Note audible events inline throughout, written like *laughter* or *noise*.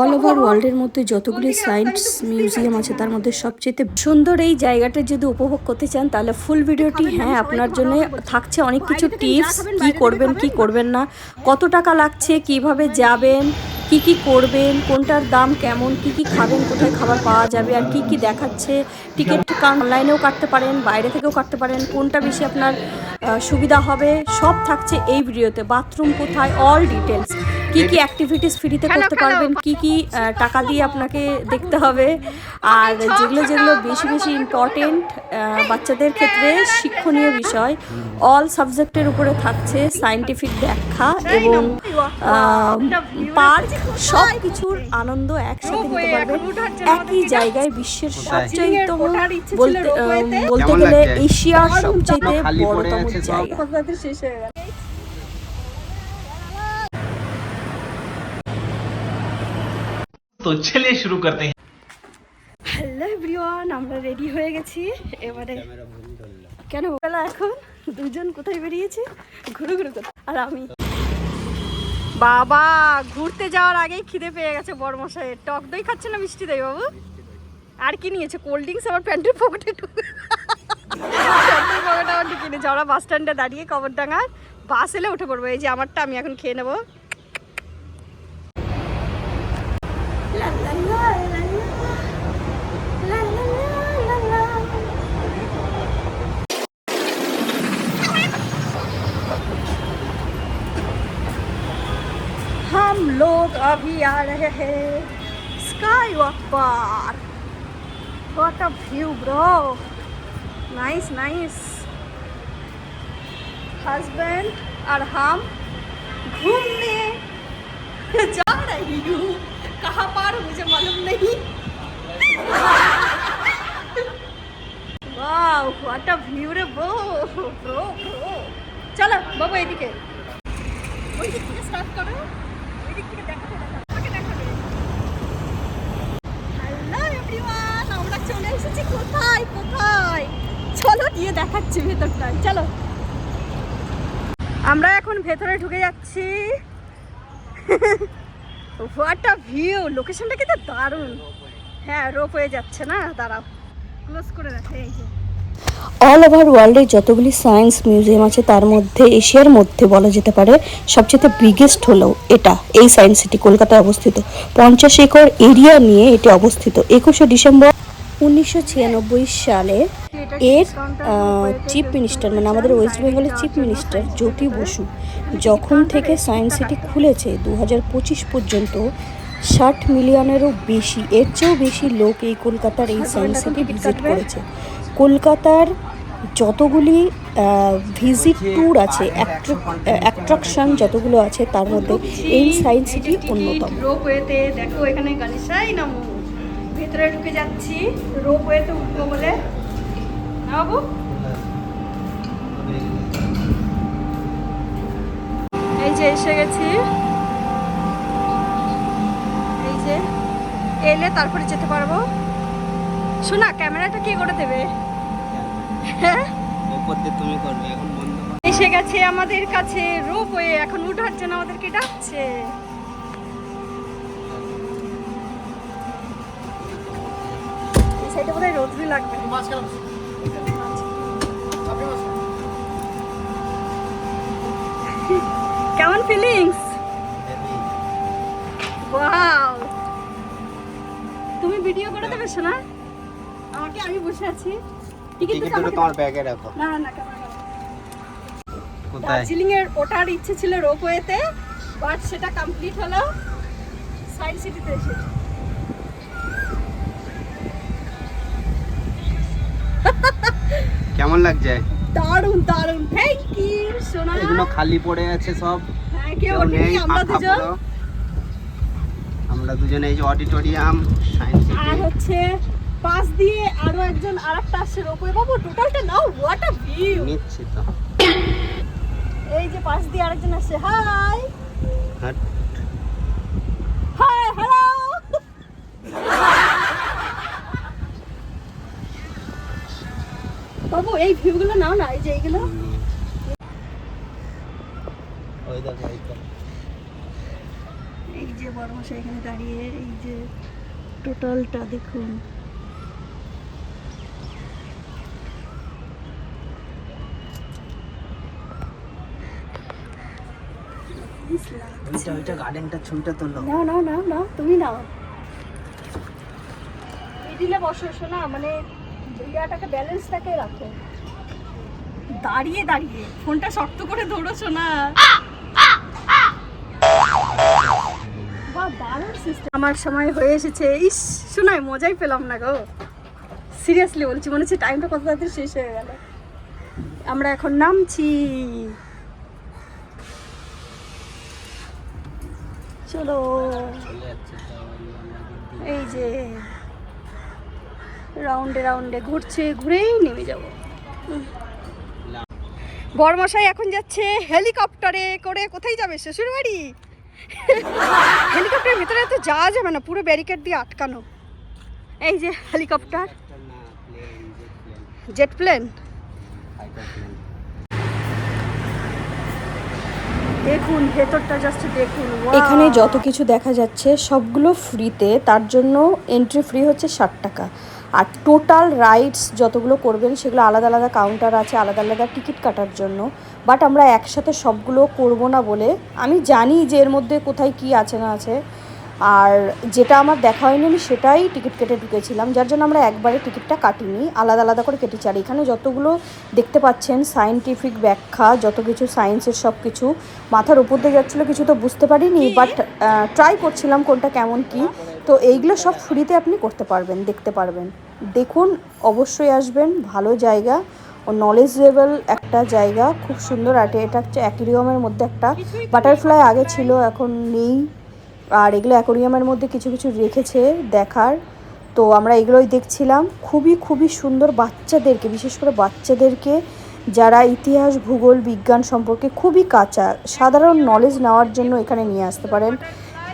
All over ওয়ার্ল্ডের মধ্যে যতগুলি সায়েন্স মিউজিয়াম আছে, তার মধ্যে সবচেয়ে সুন্দর এই জায়গাটা যদি উপভোগ করতে চান, তাহলে ফুল ভিডিওটি হ্যাঁ আপনার জন্য থাকছে অনেক কিছু টিপস কি করবেন কি করবেন না, কত টাকা লাগছে, কীভাবে যাবেন, কি কি করবেন, কোনটার দাম কেমন, কি কি খাবেন, কোথায় খাবার পাওয়া যাবে, আর কি কি দেখাচ্ছে টিকিট অনলাইনেও কাটতে পারেন, বাইরে থেকেও কাটতে পারেন, কোনটা বেশি আপনার সুবিধা হবে, সব থাকছে এই ভিডিওতে বাথরুম কোথায় অল ডিটেলস কি কি অ্যাক্টিভিটিস ফ্রিতে করতে পারবেন? কি কি টাকা দিয়ে আপনাকে দেখতে হবে? আর যেগুলো যেগুলো বেশি বেশি ইম্পর্টেন্ট বাচ্চাদের ক্ষেত্রে শিক্ষণীয় বিষয় অল সাবজেক্টের উপরে থাকছে সায়েন্টিফিক ব্যাখ্যা এবং পার্ক সব কিছুর আনন্দ একসাথে নিতে পারবেন। একই জায়গায় বিশ্বের সবচেয়ে বলতে বলতে গেলে এশিয়ার সবচেয়ে বড়তম জায়গা। শেষ হয়ে গেল তো চলে শুরু করতে হ্যালো এভরিওয়ান আমরা রেডি হয়ে গেছি। এবারে কেন বেলা এখন? দুজন কোথায় বেরিয়েছে? ঘুরু ঘুরু করতে আর আমি। বাবা ঘুরতে যাওয়ার আগেই খিদে পেয়ে গেছে বড়মশাই টক দই খাচ্ছে না মিষ্টি দই বাবু? আর কি নিয়েছে? কোল্ড ড্রিঙ্কস আমার প্যান্টের পকেটে প্যান্টের পকেটে আমার ঢুকিয়ে বাস স্ট্যান্ডে দাঁড়িয়ে কবরডাঙ্গার বাস এলে উঠে পড়ব। এই যে আমারটা আমি এখন খেয়ে নেব। अभी आ रहे हैं स्काई वॉक पर what a view bro nice nice husband और हम घूमने *laughs* जा रही हूँ कहाँ पर मुझे मालूम नहीं वाह व्हाट अ व्यू रे ब्रो ब्रो ब्रो চলো বাবু এদিকে ওই দিক থেকে স্টার্ট করো দিয়ে দেখাচ্ছি ভেতরটায় চলো। আমরা এখন ভেতরে ঢুকে যাচ্ছি। লোকেশনটা কিন্তু দারুণ। হ্যাঁ রোপ হয়ে যাচ্ছে না? দাঁড়াও। ক্লোজ করে রাখে, এই যে। অল ওভার ওয়ার্ল্ডে যতগুলি সায়েন্স মিউজিয়াম আছে, তার মধ্যে এশিয়ার মধ্যে বলা যেতে পারে, সবচেয়ে বিগেস্ট হলো এটা, এই সায়েন্স সিটি কলকাতায় অবস্থিত। পঞ্চাশ একর এরিয়া নিয়ে এটি অবস্থিত। একুশে ডিসেম্বর উনিশশো ছিয়ানব্বই সালে এর চিফ মিনিস্টার মানে আমাদের ওয়েস্ট বেঙ্গলের চিফ মিনিস্টার জ্যোতি বসু যখন থেকে সায়েন্স সিটি খুলেছে দু হাজার পঁচিশ পর্যন্ত, ষাট মিলিয়নেরও বেশি, এর চেয়েও বেশি লোক এই কলকাতার এই সায়েন্স সিটি ভিজিট করেছে। কলকাতার যতগুলি ভিজিট ট্যুর আছে অ্যাট্রাকশন যতগুলো আছে, তার মধ্যে এই সায়েন্স সিটি অন্যতম। ভেতরে ঢুকে যাচ্ছি রোপওয়েতে উঠবো বলে। বাবু? এই যে এসে গেছি। এই যে এলে তারপরে যেতে পারব। শোনা, ক্যামেরাটা কি করে দেবে? হ্যাঁ? এসে গেছে আমাদের কাছে রোপওয়ে এখন উঠার জন্য আমাদেরকে ডাকছে। সেটা বোধহয় রোদ্রি লাগবে। কেমন ফিলিংস ওয়াও তুমি ভিডিও করে দেবে শোনা আমাকে আমি বসে আছি। টিকিট তোমার ব্যাগে রাখো। না না দার্জিলিং এর ওঠার ইচ্ছে ছিল রোপওয়েতে বাট সেটা কমপ্লিট হলো সায়েন্স সিটিতে এসে। কেমন লাগছে? দারুণ দারুণ। থ্যাংক ইউ সোনা। এগুলো খালি পড়ে আছে সব। আমরা দুজন। এই যে অডিটোরিয়াম সায়েন্স আর হচ্ছে পাশ দিয়ে আরও একজন আরেকটা আসছে রোপওয়ে বাবু টোটালটা নাও হোয়াট আ ভিউ নিচ্ছি তো এই যে পাশ দিয়ে আরেকজন আসছে হাই হাট। হাই হ্যালো বাবু এই ভিউগুলো নাও না এই যে এইগুলো। এই যে বড় মশাই এখানে দাঁড়িয়ে এই যে টোটালটা দেখুন। ওইটা ওইটা গার্ডেনটা ছবিটা তুললো নাও নাও নাও নাও তুমি নাও। মিডিলে বসো শোনা মানে ইয়াটাকে ব্যালেন্সটাকে রাখো। দাঁড়িয়ে দাঁড়িয়ে। ফোনটা শক্ত করে ধরেছো না আমার সময় হয়ে এসেছে। ইস শোনায় মজাই পেলাম না গো। সিরিয়াসলি বলছি, মনে হচ্ছে টাইমটা কত তাড়াতাড়ি শেষ হয়ে গেল। আমরা এখন নামছি। চলো। এই যে রাউন্ডে রাউন্ডে ঘুরছে, ঘুরেই নেমে যাব। বরমশাই এখন যাচ্ছে হেলিকপ্টারে করে। কোথায় যাবে? শ্বশুর বাড়ি *laughs* হেলিকপ্টারের ভিতরে তো যাওয়া যাবে না, পুরো ব্যারিকেড দিয়ে আটকানো। এই যে হেলিকপ্টার। জেট প্লেন দেখুন, ভেতরটা জাস্ট দেখুন এখানে যত কিছু দেখা যাচ্ছে, সবগুলো ফ্রিতে তার জন্য এন্ট্রি ফ্রি হচ্ছে ষাট টাকা। আর টোটাল রাইডস যতগুলো করবেন, সেগুলো আলাদা আলাদা কাউন্টার আছে, আলাদা আলাদা টিকিট কাটার জন্য। বাট আমরা একসাথে সবগুলো করব না বলে আমি জানি যে এর মধ্যে কোথায় কি আছে না আছে। আর যেটা আমার দেখা হয়নি আমি সেটাই টিকিট কেটে ঢুকেছিলাম যার জন্য আমরা একবারে টিকিটটা কাটিনি। আলাদা আলাদা করে কেটেছি। আর এখানে যতগুলো দেখতে পাচ্ছেন সায়েন্টিফিক ব্যাখ্যা যত কিছু সায়েন্সের সব কিছু মাথার উপর দিয়ে যাচ্ছিল কিছু তো বুঝতে পারিনি বাট ট্রাই করছিলাম কোনটা কেমন কি। তো এইগুলো সব ফ্রিতে আপনি করতে পারবেন দেখতে পারবেন। দেখুন অবশ্যই আসবেন ভালো জায়গা। ও নলেজেবল একটা জায়গা খুব সুন্দর আটে এটা হচ্ছে অ্যাকুরিয়ামের মধ্যে একটা বাটারফ্লাই আগে ছিল, এখন নেই। আর এগুলো অ্যাকোরিয়ামের মধ্যে কিছু কিছু রেখেছে দেখার। তো আমরা এগুলোই দেখছিলাম। খুবই খুবই সুন্দর বাচ্চাদেরকে, বিশেষ করে বাচ্চাদেরকে, যারা ইতিহাস, ভূগোল, বিজ্ঞান সম্পর্কে খুবই কাঁচা, সাধারণ নলেজ নেওয়ার জন্য এখানে নিয়ে আসতে পারেন।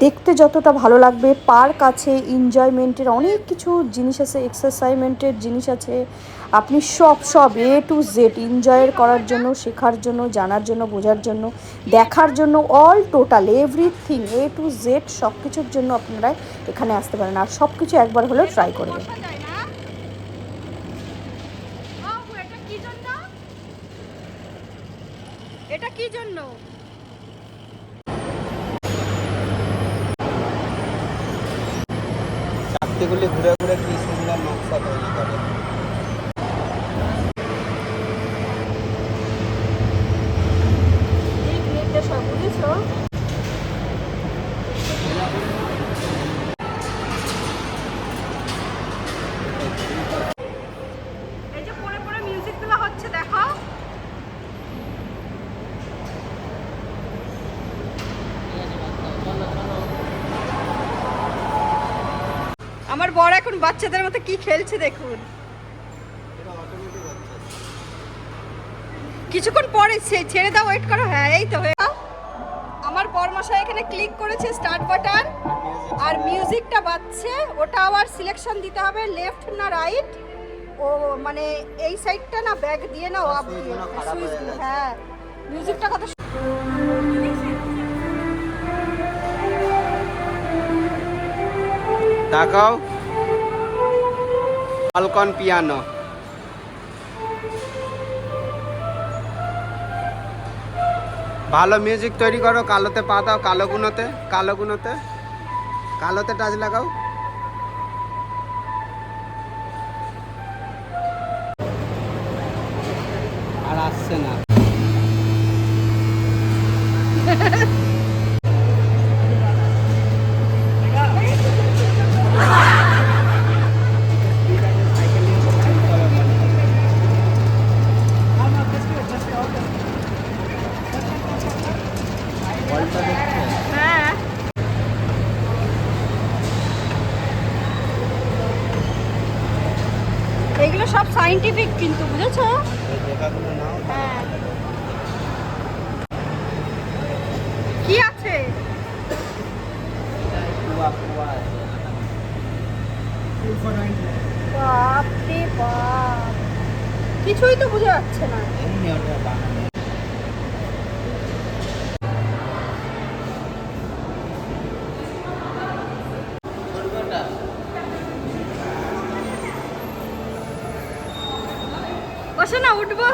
দেখতে যতটা ভালো লাগবে, পার্ক আছে এনজয়মেন্টের অনেক কিছু জিনিস আছে এক্সারসাইজমেন্টের জিনিস আছে। আপনি সব সব এ টু জেড এনজয়ের করার জন্য, শেখার জন্য, জানার জন্য, বোঝার জন্য, দেখার জন্য all total everything A to Z সব কিছুর জন্য আপনারা এখানে আসতে পারেন। আর সব কিছু একবার হলেও ট্রাই করবেন এটা কি জন্য? চারটেগুলি ঘুরে ঘুরে কি সুন্দর নকশা তৈরি করে দিক নির্দেশ বুঝেছ এই যে পরে পরে মিউজিকগুলো হচ্ছে দেখো আমার বড় এখন বাচ্চাদের মতো কি খেলছে দেখুন। কিছুক্ষণ পরে ছেড়ে দাও ওয়েট করো। হ্যাঁ এই তো আমার বরমশাই এখানে ক্লিক করেছে স্টার্ট বাটন আর মিউজিকটা বাজছে। ওটা আবার সিলেকশন দিতে হবে লেফট না রাইট ও মানে এই সাইডটা না ব্যাগ দিয়ে না আপ দিয়ে। সুইচগুলো খারাপ হয়ে। সুইচগুলো, গেছে। হ্যাঁ মিউজিকটা কত তাকাও। ফালকন পিয়ানো ভালো মিউজিক তৈরি করো, কালোতে পা দাও, কালো গুনোতে কালো গুনোতে কালোতে টাচ লাগাও। আর আসছে না। হ্যাঁ। এগুলো সব সাইন্টিফিক কিন্তু বুঝেছ? হ্যাঁ। কি আছে? কুয়া কুয়া আছে বাপ রে বাপ। কিছুই তো বোঝা যাচ্ছে না। বসো না, উঠবো।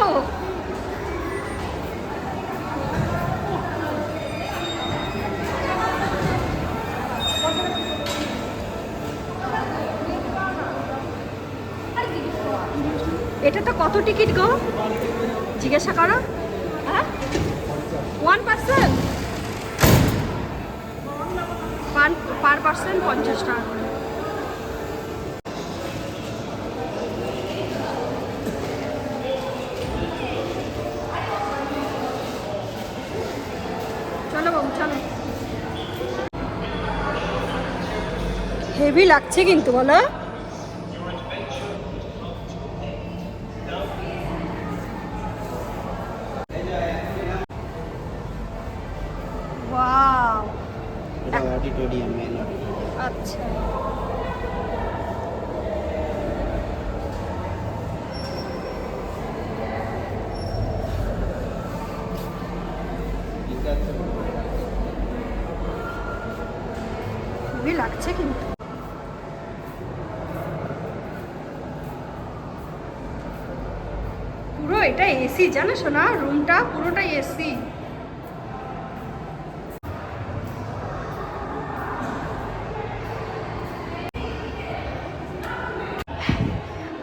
এটা তো কত টিকিট গো? জিজ্ঞাসা করো। হ্যাঁ? ওয়ান পার্সেন্ট পার পার্সেন্ট পঞ্চাশ টাকা করে চলো বাবু চলো হেভি লাগছে কিন্তু বলো অডিটোরিয়াম মেন আচ্ছা। খুবই লাগছে কিন্তু পুরো এটা এসি জানো শোনা রুমটা পুরোটাই এসি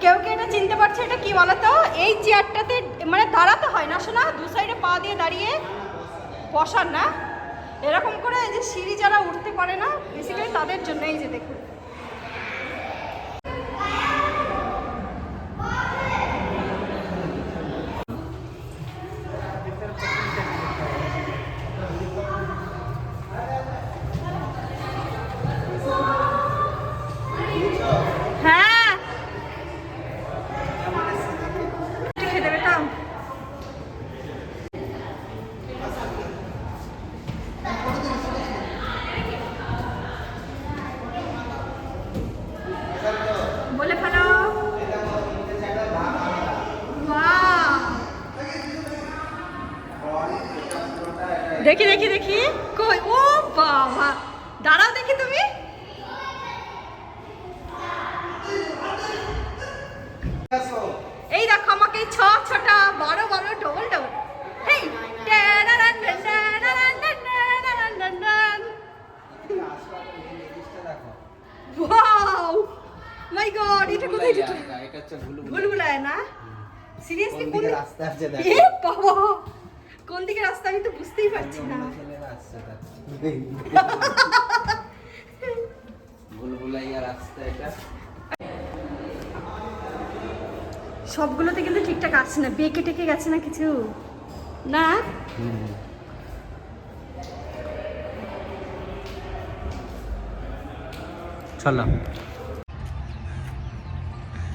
কেউ কেউ এটা চিনতে পারছে? এটা কি বলতো? এই চেয়ারটাতে মানে দাঁড়াতে হয় না শোনা দু সাইডে পা দিয়ে দাঁড়িয়ে বসার না। এরকম করে যে সিঁড়ি যারা উঠতে পারে না বেসিক্যালি তাদের জন্য এই যে দেখুন হ্যাঁ খেতে পেতাম বলে ফেলো Wow! দেখি দেখি দেখি। কই? ও বাবা। দাঁড়াও দেখি তুমি। এই দেখো আমাকে ছ ছটা বড় বারো double double hey. Wow my God এটা কোথায় যেত এটা হচ্ছে ভুলু ভুলভুলায় না? সিরিয়াসলি কোন রাস্তা আছে দেখো। এ বাবা! কোন দিকে রাস্তা আমি তো বুঝতেই পারছি না। ভুলভুলাইয়া রাস্তা এটা সবগুলোতে কিন্তু ঠিকঠাক আসছে না বেঁকে টেকে গেছে না কিছু? না? চলো।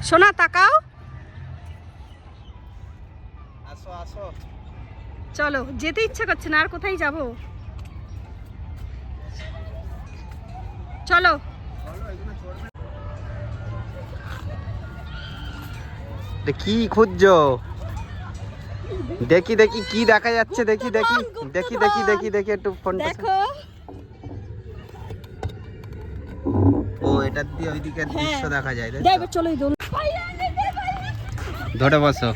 সোনা তাকাও। চলো যেতে ইচ্ছা করছে না আর কোথায় যাব? চলো। কি খুঁজছো? দেখি দেখি কি দেখা যাচ্ছে দেখি দেখি দেখি দেখি দেখি দেখি একটু ফোনটা দেখো। ও এটা দিয়ে ওইদিকে দৃশ্য দেখা যায় দেখো চলো ধরে বসো।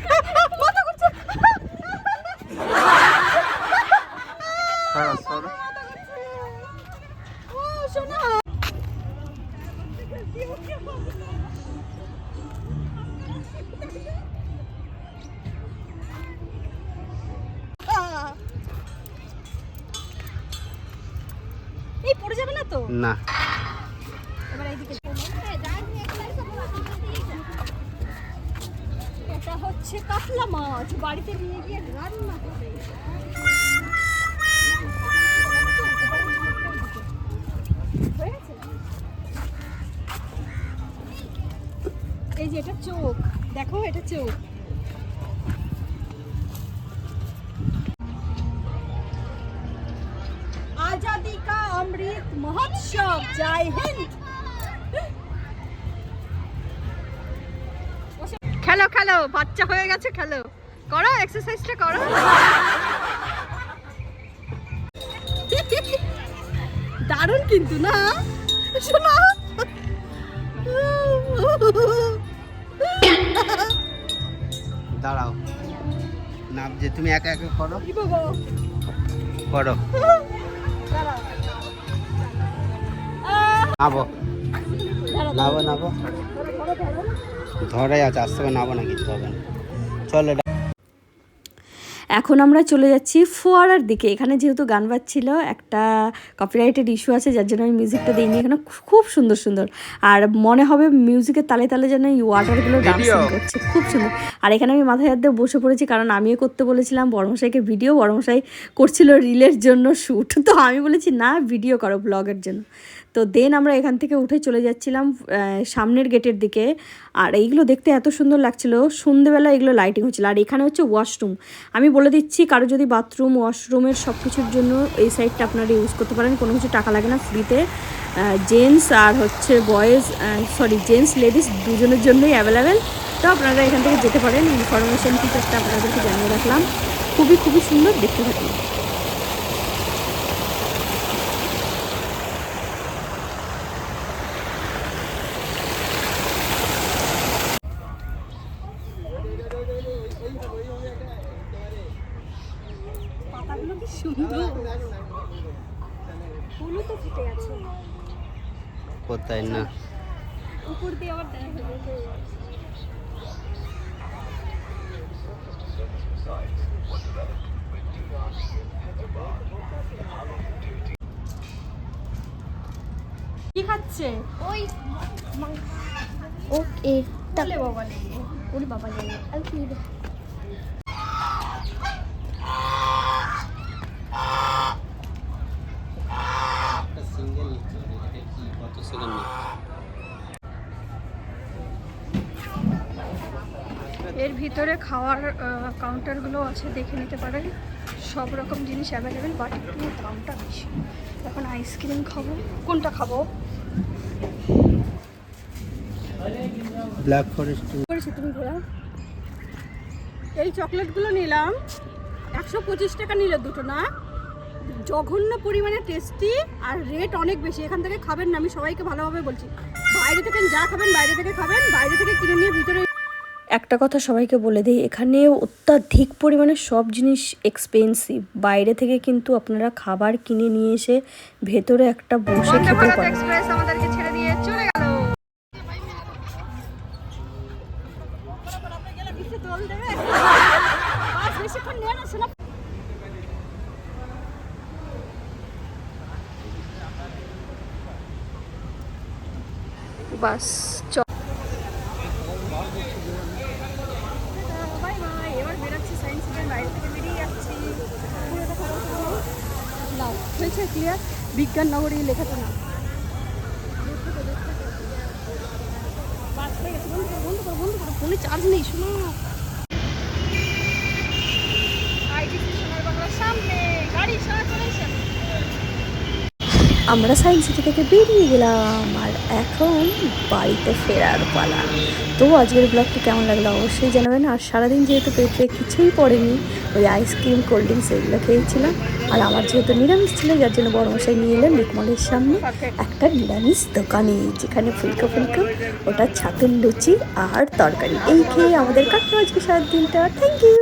তো? না। এবার এইদিকে এটা হচ্ছে কাতলা মাছ। বাড়িতে নিয়ে গিয়ে রান্না করে। এই যে এটা চোখ। দেখো এটা চোখ। সব জয় হিন্দ। খেলো খেলো বাচ্চা হয়ে গেছে খেলো। করো এক্সারসাইজটা করো। দারুণ কিন্তু না? শোনা। দাঁড়াও। নাম যে তুমি একা একা করো? করো। নাবো। নাবো নাবো। ধরে আছে আসতে হবে নাবো না কিছু হবে না। চলো এখন আমরা চলে যাচ্ছি ফোয়ারার দিকে। এখানে যেহেতু গান বাজছিল একটা কপিরাইটেড ইস্যু আছে যার জন্য আমি মিউজিকটা দিইনি। এখানে খুব সুন্দর সুন্দর। আর মনে হবে মিউজিকের তালে তালে যেন এই ওয়াটারগুলো ডান্সিং Video. করছে। খুব সুন্দর। আর এখানে আমি মাথায় হাত দিয়ে বসে পড়েছি কারণ আমিও করতে বলেছিলাম বড়মশাইকে ভিডিও বড়মশাই করছিল রিলের জন্য শ্যুট তো আমি বলেছি না ভিডিও করো ব্লগের জন্য। তো দেন আমরা এখান থেকে উঠে চলে যাচ্ছিলাম সামনের গেটের দিকে। আর এইগুলো দেখতে এত সুন্দর লাগছিল, সন্ধেবেলা এগুলো লাইটিং হচ্ছিল। আর এখানে হচ্ছে ওয়াশরুম আমি বলে দিচ্ছি, কারও যদি বাথরুম ওয়াশরুমের সব কিছুর জন্য এই সাইডটা আপনারা ইউজ করতে পারেন। কোনো কিছু টাকা লাগে না ফ্রিতে জেন্টস আর হচ্ছে বয়েজ সরি জেন্টস লেডিস দুজনের জন্যই অ্যাভেলেবেল তো আপনারা এখান থেকে যেতে পারেন। ইনফরমেশন টিচারটা আপনাদেরকে জানিয়ে রাখলাম। খুবই খুবই সুন্দর দেখতে থাকুন পাতাগুলো কি সুন্দর ফুলও তো ফুটে আছে কোথায় না? উপর দিয়ে আবার দেখা কি খাচ্ছে? ওই ও এটা বলে বাবা নেই। ওরে বাবা রে আর কি রে? সিঙ্গেল কত সেকেন্ড এর ভিতরে খাওয়ার কাউন্টারগুলো আছে দেখে নিতে পারেন। সব রকম জিনিস অ্যাভেলেবেল বাট একটু দামটা বেশি। এখন আইসক্রিম খাব। কোনটা খাব? ব্ল্যাক ফরেস্ট করেছি তুমি ঘোরা। এই চকলেটগুলো নিলাম। একশো পঁচিশ টাকা নিলে দুটো না? জঘন্য পরিমাণে টেস্টি আর রেট অনেক বেশি। এখান থেকে খাবেন না আমি সবাইকে ভালোভাবে বলছি। বাইরে থেকে যা খাবেন বাইরে থেকে খাবেন। বাইরে থেকে কিনে নিয়ে ভিতরে একটা কথা সবাইকে বলে দিই এখানে অত্যাধিক পরিমাণে সব জিনিস এক্সপেন্সিভ বাইরে থেকে কিন্তু আপনারা খাবার কিনে নিয়ে এসে ভেতরে একটা বসে খেতে পারেন। এক্সপ্রেস আমাদেরকে ছেড়ে দিয়ে চলে গেল বেশিক্ষণ নিয়ে না শোনা বাস চ বাই বাই এবার বেরোচ্ছি সায়েন্স সিটির বাইরে থেকে বেরিয়ে যাচ্ছি পুরোটা খবর শোনো। নাও হয়েছে ক্লিয়ার বিজ্ঞান নগরী লেখাটা না ফোনে চার্জ নেই শোনো আইটিসি সোনার বাংলার সামনে গাড়ি সোনা চলে এসে আমরা সায়েন্স সিটি থেকে বেরিয়ে গেলাম, আর এখন বাড়িতে ফেরার পালা। তো আজকের ব্লগটি কেমন লাগল অবশ্যই জানাবেন, আর সারাদিন যেহেতু পেটে কিছুই পড়েনি, ওই আইসক্রিম কোল্ড ড্রিঙ্কস এগুলো খেয়েছিলাম। আর আমার যেহেতু নিরামিষ ছিল, যার জন্য বড় মশাই নিয়ে এলেন লিকমলের সামনে একটা নিরামিষ দোকানে, যেখানে ফুলকো ফুলকো, ওটা ছাতুর লুচি আর তরকারি। এই খেয়ে আমাদের কাটলো আজকে সারাদিনটা। Thank you